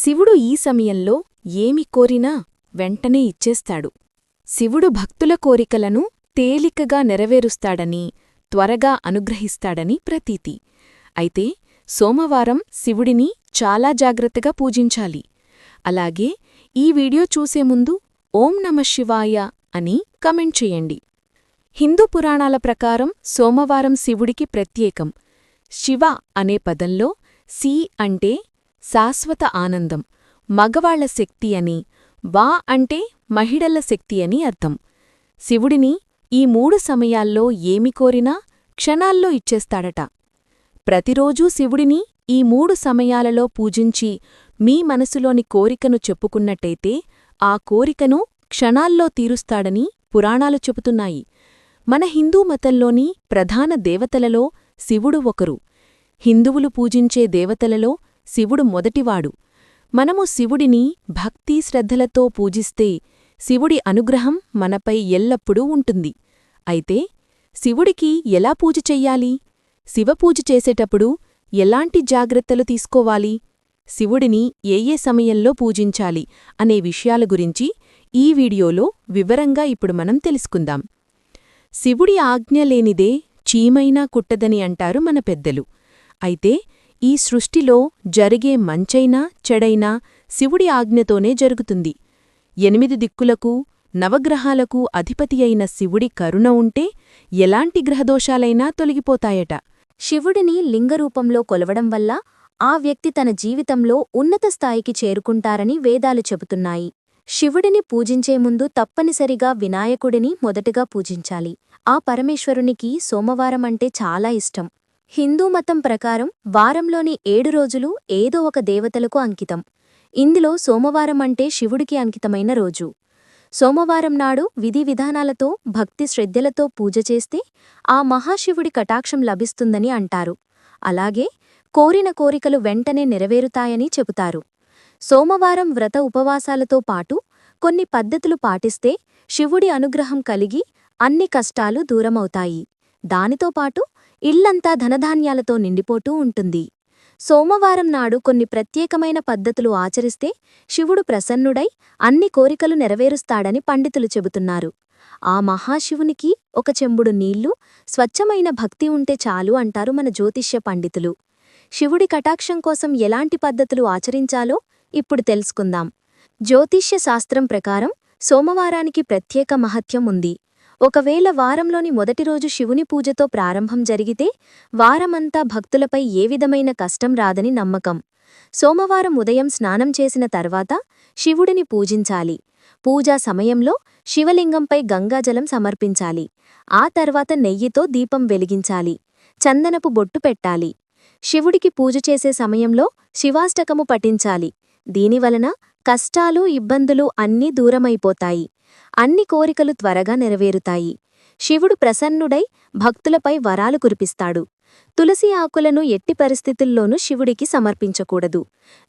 శివుడు ఈ సమయంలో ఏమి కోరినా వెంటనే ఇచ్చేస్తాడు. శివుడు భక్తుల కోరికలను తేలికగా నెరవేరుస్తాడని త్వరగా అనుగ్రహిస్తాడని ప్రతీతి. అయితే సోమవారం శివుడిని చాలా జాగ్రత్తగా పూజించాలి. అలాగే ఈ వీడియో చూసే ముందు ఓం నమ శివాయ అని కమెంట్ చేయండి. హిందూ పురాణాల ప్రకారం సోమవారం శివుడికి ప్రత్యేకం శివ అనే పదంలో సి అంటే శాశ్వత ఆనందం. మగవాళ్ళ శక్తి అని వా అంటే మహిళల శక్తి అని అర్థం. శివుడిని ఈ మూడు సమయాల్లో ఏమి కోరినా క్షణాల్లో ఇచ్చేస్తాడట. ప్రతిరోజూ శివుడిని ఈ మూడు సమయాలలో పూజించి మీ మనసులోని కోరికను చెప్పుకున్నట్టయితే ఆ కోరికను క్షణాల్లో తీరుస్తాడని పురాణాలు చెబుతున్నాయి. మన హిందూ మతంలోని ప్రధాన దేవతలలో శివుడు ఒకరు. హిందువులు పూజించే దేవతలలో శివుడు మొదటివాడు. మనము శివుడిని భక్తి శ్రద్ధలతో పూజిస్తే శివుడి అనుగ్రహం మనపై ఎల్లప్పుడూ ఉంటుంది. అయితే శివుడికి ఎలా పూజ చెయ్యాలి? శివపూజ చేసేటప్పుడు ఎలాంటి జాగ్రత్తలు తీసుకోవాలి? శివుడిని ఏ ఏ సమయంలో పూజించాలి అనే విషయాల గురించి ఈ వీడియోలో వివరంగా ఇప్పుడు మనం తెలుసుకుందాం. శివుడి ఆజ్ఞ లేనిదే చీమైనా కుట్టదని అంటారు మన పెద్దలు. అయితే ఈ సృష్టిలో జరిగే మంచైనా చెడైనా శివుడి ఆజ్ఞతోనే జరుగుతుంది. ఎనిమిది దిక్కులకు నవగ్రహాలకు అధిపతి అయిన శివుడి కరుణ ఉంటే ఎలాంటి గ్రహదోషాలైనా తొలగిపోతాయట. శివుడిని లింగరూపంలో కొలవడం వల్ల ఆ వ్యక్తి తన జీవితంలో ఉన్నత స్థాయికి చేరుకుంటారని వేదాలు చెబుతున్నాయి. శివుడిని పూజించే ముందు తప్పనిసరిగా వినాయకుడిని మొదటగా పూజించాలి. ఆ పరమేశ్వరునికి సోమవారం అంటే చాలా ఇష్టం. హిందూ మతం ప్రకారం వారంలోని ఏడు రోజులు ఏదో ఒక దేవతలకు అంకితం. ఇందులో సోమవారం అంటే శివుడికి అంకితమైన రోజు. సోమవారం నాడు విధి విధానాలతో భక్తి శ్రద్ధలతో పూజ చేస్తే ఆ మహాశివుడి కటాక్షం లభిస్తుందని అంటారు. అలాగే కోరిన కోరికలు వెంటనే నెరవేరుతాయని చెబుతారు. సోమవారం వ్రత ఉపవాసాలతో పాటు కొన్ని పద్ధతులు పాటిస్తే శివుడి అనుగ్రహం కలిగి అన్ని కష్టాలు దూరమవుతాయి. దానితో పాటు ఇల్లంతా ధనధాన్యాలతో నిండిపోతూ ఉంటుంది. సోమవారం నాడు కొన్ని ప్రత్యేకమైన పద్ధతులు ఆచరిస్తే శివుడు ప్రసన్నుడై అన్ని కోరికలు నెరవేరుస్తాడని పండితులు చెబుతున్నారు. ఆ మహాశివునికి ఒక చెంబుడు నీళ్ళు స్వచ్ఛమైన భక్తి ఉంటే చాలు అంటారు మన జ్యోతిష్య పండితులు. శివుడి కటాక్షం కోసం ఎలాంటి పద్ధతులు ఆచరించాలో ఇప్పుడు తెలుసుకుందాం. జ్యోతిష్య శాస్త్రం ప్రకారం సోమవారానికి ప్రత్యేక మహత్యం ఉంది. ఒకవేళ వారంలోని మొదటి రోజు శివుని పూజతో ప్రారంభం జరిగితే వారమంతా భక్తులపై ఏ విధమైన కష్టం రాదని నమ్మకం. సోమవారం ఉదయం స్నానం చేసిన తర్వాత శివుడిని పూజించాలి. పూజా సమయంలో శివలింగంపై గంగాజలం సమర్పించాలి. ఆ తర్వాత నెయ్యితో దీపం వెలిగించాలి. చందనపు బొట్టు పెట్టాలి. శివుడికి పూజ చేసే సమయంలో శివాష్టకము పఠించాలి. దీనివలన కష్టాలు ఇబ్బందులు అన్నీ దూరమైపోతాయి. అన్ని కోరికలు త్వరగా నెరవేరుతాయి. శివుడు ప్రసన్నుడై భక్తులపై వరాలు కురిపిస్తాడు. తులసి ఆకులను ఎట్టి పరిస్థితుల్లోనూ శివుడికి సమర్పించకూడదు.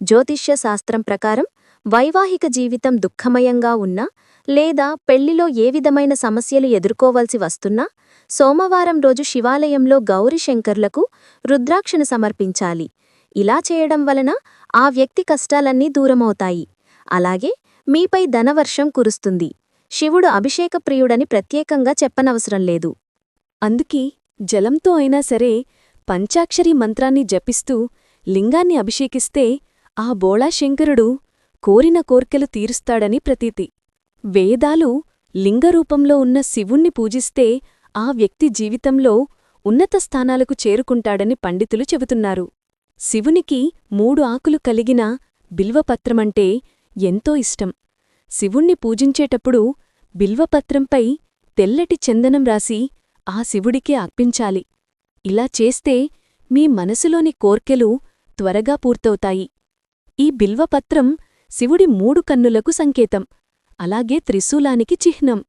జ్యోతిష్య శాస్త్రం ప్రకారం వైవాహిక జీవితం దుఃఖమయంగా ఉన్నా లేదా పెళ్ళిలో ఏ విధమైన సమస్యలు ఎదుర్కోవలసి వస్తున్నా సోమవారం రోజు శివాలయంలో గౌరీశంకర్లకు రుద్రాక్షను సమర్పించాలి. ఇలా చేయడం వలన ఆ వ్యక్తి కష్టాలన్నీ దూరమవుతాయి. అలాగే మీపై ధనవర్షం కురుస్తుంది. శివుడు అభిషేకప్రియుడని ప్రత్యేకంగా చెప్పనవసరం లేదు. అందుకే జలంతో అయినా సరే పంచాక్షరి మంత్రాన్ని జపిస్తూ లింగాన్ని అభిషేకిస్తే ఆ బోళాశంకరుడు కోరిన కోర్కెలు తీరుస్తాడని ప్రతీతి. వేదాలు లింగరూపంలో ఉన్న శివుణ్ణి పూజిస్తే ఆ వ్యక్తి జీవితంలో ఉన్నత స్థానాలకు చేరుకుంటాడని పండితులు చెబుతున్నారు. శివునికి మూడు ఆకులు కలిగిన బిల్వపత్రమంటే ఎంతో ఇష్టం. శివుణ్ణి పూజించేటప్పుడు బిల్వపత్రంపై తెల్లటి చందనం రాసి ఆ శివుడికే అర్పించాలి. ఇలా చేస్తే మీ మనసులోని కోర్కెలు త్వరగా పూర్తవుతాయి. ఈ బిల్వపత్రం శివుడి మూడు కన్నులకు సంకేతం. అలాగే త్రిశూలానికి చిహ్నం.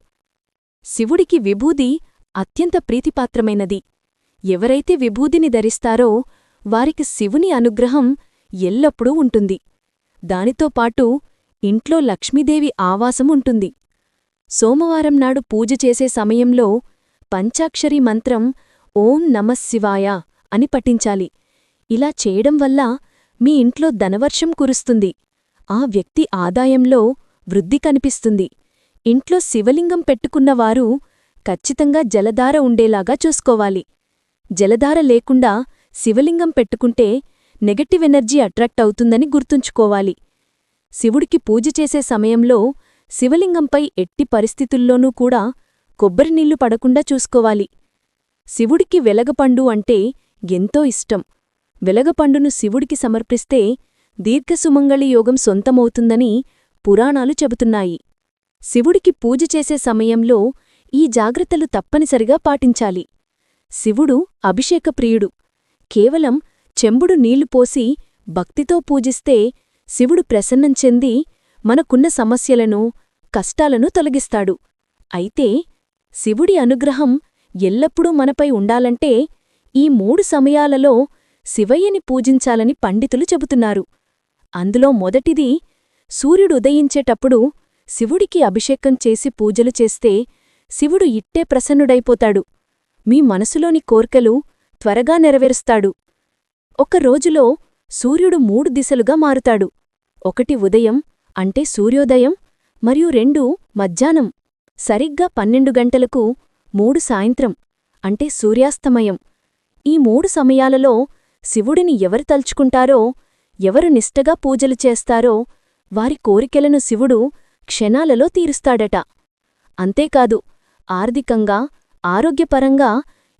శివుడికి విభూది అత్యంత ప్రీతిపాత్రమైనది. ఎవరైతే విభూదిని ధరిస్తారో వారికి శివుని అనుగ్రహం ఎల్లప్పుడూ ఉంటుంది. దానితో పాటు ఇంట్లో లక్ష్మీదేవి ఆవాసం ఉంటుంది సోమవారం నాడు పూజ చేసే సమయంలో పంచాక్షరి మంత్రం ఓం నమశివాయ అని పఠించాలి. ఇలా చేయడం వల్ల మీ ఇంట్లో ధనవర్షం కురుస్తుంది. ఆ వ్యక్తి ఆదాయంలో వృద్ధి కనిపిస్తుంది. ఇంట్లో శివలింగం పెట్టుకున్నవారు ఖచ్చితంగా జలధార ఉండేలాగా చూసుకోవాలి. జలధార లేకుండా శివలింగం పెట్టుకుంటే నెగటివ్ ఎనర్జీ అట్రాక్ట్ అవుతుందని గుర్తుంచుకోవాలి. శివుడికి పూజ చేసే సమయంలో శివలింగంపై ఎట్టి పరిస్థితుల్లోనూ కూడా కొబ్బరి నీళ్ళు పడకుండా చూసుకోవాలి. శివుడికి వెలగపండు అంటే ఎంతో ఇష్టం. వెలగపండును శివుడికి సమర్పిస్తే దీర్ఘసుమంగళి యోగం సొంతమవుతుందని పురాణాలు చెబుతున్నాయి. శివుడికి పూజ చేసే సమయంలో ఈ జాగ్రత్తలు తప్పనిసరిగా పాటించాలి. శివుడు అభిషేకప్రియుడు. కేవలం చెంబుడు నీళ్ళు పోసి భక్తితో పూజిస్తే శివుడు ప్రసన్నం చెంది మనకున్న సమస్యలను కష్టాలను తొలగిస్తాడు. అయితే శివుడి అనుగ్రహం ఎల్లప్పుడూ మనపై ఉండాలంటే ఈ మూడు సమయాలలో శివయ్యని పూజించాలని పండితులు చెబుతున్నారు. అందులో మొదటిది సూర్యుడు ఉదయించేటప్పుడు శివుడికి అభిషేకం చేసి పూజలు చేస్తే శివుడు ఇట్టే ప్రసన్నుడైపోతాడు. మీ మనసులోని కోర్కెలు త్వరగా నెరవేరుస్తాడు. ఒక రోజులో సూర్యుడు మూడు దిశలుగా మారుతాడు. ఒకటి ఉదయం అంటే సూర్యోదయం మరియు రెండు మధ్యాహ్నం. సరిగ్గా పన్నెండు గంటలకు మూడు సాయంత్రం అంటే సూర్యాస్తమయం. ఈ మూడు సమయాలలో శివుడిని ఎవరు తలుచుకుంటారో ఎవరు నిష్టగా పూజలు చేస్తారో వారి కోరికెలను శివుడు క్షణాలలో తీరుస్తాడట. అంతేకాదు ఆర్థికంగా ఆరోగ్యపరంగా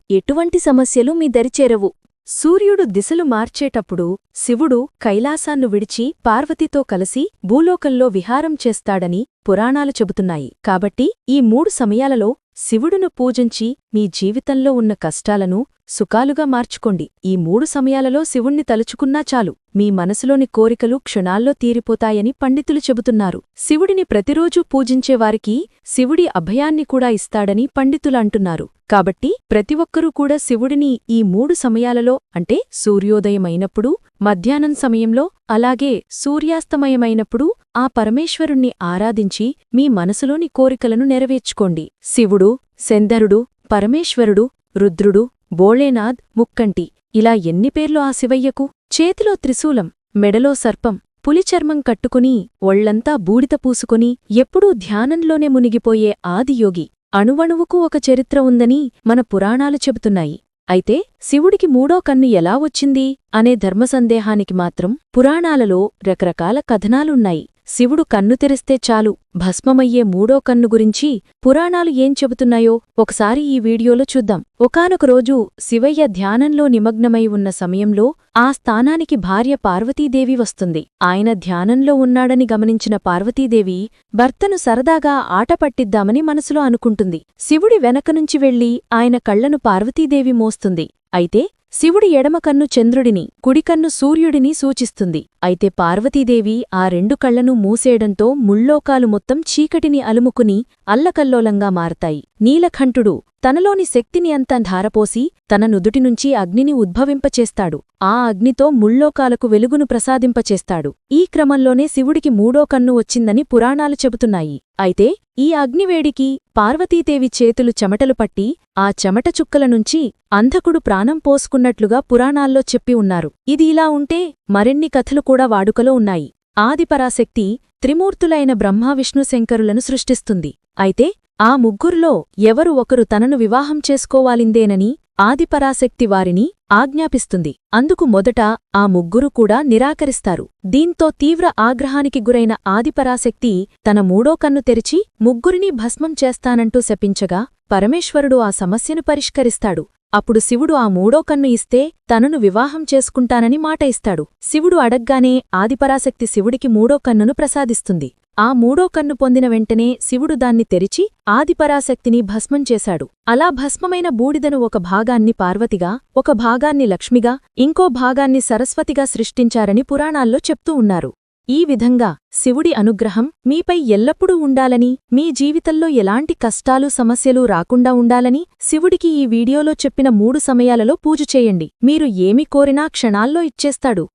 ఎటువంటి సమస్యలు మీ దరిచేరవు సూర్యుడు దిశలు మార్చేటప్పుడు శివుడు కైలాసాన్ను విడిచి పార్వతితో కలిసి భూలోకంలో విహారం చేస్తాడని పురాణాలు చెబుతున్నాయి. కాబట్టి ఈ మూడు సమయాలలో శివుడును పూజించి మీ జీవితంలో ఉన్న కష్టాలను సుఖాలుగా మార్చుకోండి. ఈ మూడు సమయాలలో శివుణ్ణి తలుచుకున్నా చాలు. మీ మనసులోని కోరికలు క్షణాల్లో తీరిపోతాయని పండితులు చెబుతున్నారు. శివుడిని ప్రతిరోజూ పూజించేవారికి శివుడి అభయాన్ని కూడా ఇస్తాడని పండితులు అంటున్నారు. కాబట్టి ప్రతి ఒక్కరూ కూడా శివుడిని ఈ మూడు సమయాలలో అంటే సూర్యోదయమైనప్పుడు మధ్యాహ్నం సమయంలో అలాగే సూర్యాస్తమయమైనప్పుడు ఆ పరమేశ్వరుణ్ణి ఆరాధించి మీ మనసులోని కోరికలను నెరవేర్చుకోండి. శివుడు శందరుడు పరమేశ్వరుడు రుద్రుడు బోళేనాథ్ ముక్కంటి. ఇలా ఎన్ని పేర్లు ఆ శివయ్యకు? చేతిలో త్రిశూలం మెడలో సర్పం పులిచర్మం కట్టుకుని ఒళ్ళంతా బూడిద పూసుకుని ఎప్పుడూ ధ్యానంలోనే మునిగిపోయే ఆదియోగి. అణువణువుకు ఒక చరిత్ర ఉందని మన పురాణాలు చెబుతున్నాయి. అయితే శివుడికి మూడో కన్ను ఎలా వచ్చింది? అనే ధర్మసందేహానికి మాత్రం పురాణాలలో రకరకాల కథనాలున్నాయి. శివుడు కన్ను తెరిస్తే చాలు. భస్మమయ్యే మూడో కన్ను గురించి పురాణాలు ఏం చెబుతున్నాయో ఒకసారి ఈ వీడియోలో చూద్దాం. ఒకానొక రోజు శివయ్య ధ్యానంలో నిమగ్నమై ఉన్న సమయంలో ఆ స్థానానికి భార్య పార్వతీదేవి వస్తుంది. ఆయన ధ్యానంలో ఉన్నాడని గమనించిన పార్వతీదేవి భర్తను సరదాగా ఆట పట్టిద్దామని మనసులో అనుకుంటుంది. శివుడి వెనకనుంచి వెళ్ళి ఆయన కళ్ళను పార్వతీదేవి మోస్తుంది. అయితే శివుడి ఎడమకన్ను చంద్రుడిని కుడికన్ను సూర్యుడిని సూచిస్తుంది. అయితే పార్వతీదేవి ఆ రెండు కళ్ళను మూసేయడంతో ముల్లోకాలు మొత్తం చీకటిని అలుముకుని అల్లకల్లోలంగా మారతాయి. నీలకంఠుడు తనలోని శక్తిని అంతా ధారపోసి తన నుదుటినుంచి అగ్నిని ఉద్భవింపచేస్తాడు. ఆ అగ్నితో ముల్లోకాలకు వెలుగును ప్రసాదింపచేస్తాడు. ఈ క్రమంలోనే శివుడికి మూడో కన్ను వచ్చిందని పురాణాలు చెబుతున్నాయి. అయితే ఈ అగ్నివేడికి పార్వతీదేవి చేతులు చెమటలు పట్టి ఆ చెమట చుక్కల నుంచి అంధకుడు ప్రాణం పోసుకున్నట్లుగా పురాణాల్లో చెప్పి ఉన్నారు. ఇది ఇలా ఉంటే మరిన్ని కథలు కూడా వాడుకలో ఉన్నాయి. ఆదిపరాశక్తి త్రిమూర్తులైన బ్రహ్మావిష్ణు శంకరులను సృష్టిస్తుంది. అయితే ఆ ముగ్గుర్లో ఎవరు ఒకరు తనను వివాహం చేసుకోవాలిందేనని ఆదిపరాశక్తి వారిని ఆజ్ఞాపిస్తుంది. అందుకు మొదట ఆ ముగ్గురు కూడా నిరాకరిస్తారు. దీంతో తీవ్ర ఆగ్రహానికి గురైన ఆదిపరాశక్తి తన మూడో కన్ను తెరిచి ముగ్గురిని భస్మం చేస్తానంటూ శపించగా పరమేశ్వరుడు ఆ సమస్యను పరిష్కరిస్తాడు. అప్పుడు శివుడు ఆ మూడో కన్ను ఇస్తే తనను వివాహం చేసుకుంటానని మాట ఇస్తాడు. శివుడు అడగ్గానే ఆదిపరాశక్తి శివుడికి మూడో కన్నును ప్రసాదిస్తుంది. ఆ మూడో కన్ను పొందిన వెంటనే శివుడు దాన్ని తెరిచి ఆదిపరాశక్తిని భస్మం చేశాడు. అలా భస్మమైన బూడిదను ఒక భాగాన్ని పార్వతిగా ఒక భాగాన్ని లక్ష్మిగా ఇంకో భాగాన్ని సరస్వతిగా సృష్టించారని పురాణాల్లో చెప్తూ ఉన్నారు. ఈ విధంగా శివుడి అనుగ్రహం మీపై ఎల్లప్పుడూ ఉండాలని మీ జీవితంలో ఎలాంటి కష్టాలు సమస్యలు రాకుండా ఉండాలని శివుడికి ఈ వీడియోలో చెప్పిన మూడు సమయాలలో పూజ చేయండి. మీరు ఏమి కోరినా క్షణాల్లో ఇచ్చేస్తాడు.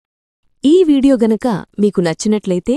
ఈ వీడియో గనక మీకు నచ్చినట్లయితే